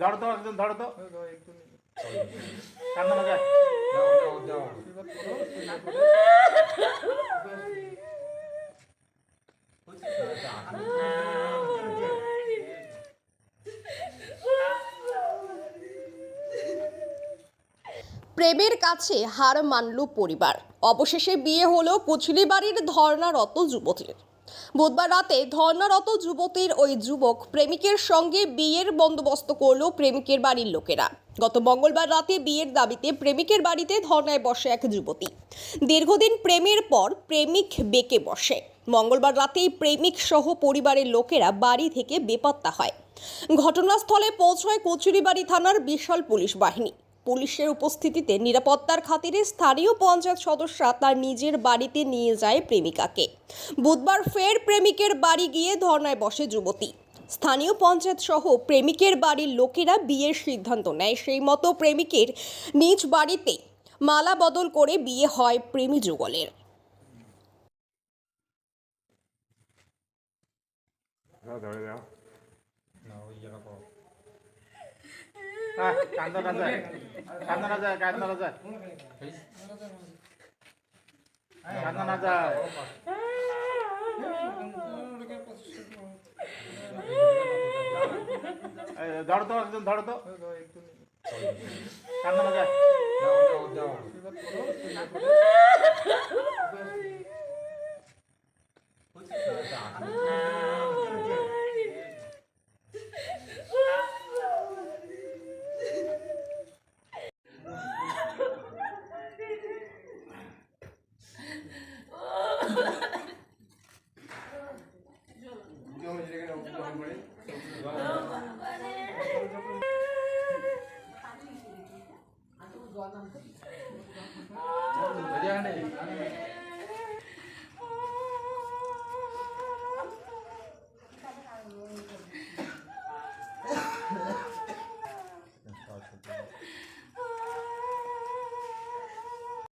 ধরো তো একজন ধরো তো। কান্না প্রেমের কাছে হার মানল পরিবার। অবশেষে বিয়ে হলো কুচলিবাড়ির ধর্নারত যুবতীর। বুধবার রাতে ধর্নারত যুবতীর ওই যুবক প্রেমিকের সঙ্গে বিয়ের বন্দোবস্ত করল প্রেমিকের বাড়ির লোকেরা। গত মঙ্গলবার রাতে বিয়ের দাবিতে প্রেমিকের বাড়িতে ধর্নায় বসে এক যুবতী। দীর্ঘদিন প্রেমের পর প্রেমিক বেঁকে বসে। মঙ্গলবার রাতেই প্রেমিক সহ পরিবারের লোকেরা বাড়ি থেকে বেপাত্তা হয়। ঘটনাস্থলে পৌঁছয় কচুরিবাড়ি থানার বিশাল পুলিশ বাহিনী। পুলিশের উপস্থিতিতে নিরাপত্তার খাতিরে স্থানীয় পঞ্চায়েত সদস্যরা তার নিজের বাড়িতে নিয়ে যায় প্রেমিকাকে। বুধবার ফের প্রেমিকের বাড়ি গিয়ে ধর্নায় বসে যুবতী। স্থানীয় পঞ্চায়েত সহ প্রেমিকের বাড়ির লোকেরা বিয়ের সিদ্ধান্ত নেয়। সেই মতো প্রেমিকের নিজ বাড়িতে মালা বদল করে বিয়ে হয় প্রেমী যুগলের। ধরে কান্দা রাজা কান্দা রাজা কান্দা রাজা কান্দা রাজা ধরো তো, একজন ধরো তো। কান্দা রাজা Thank. は何い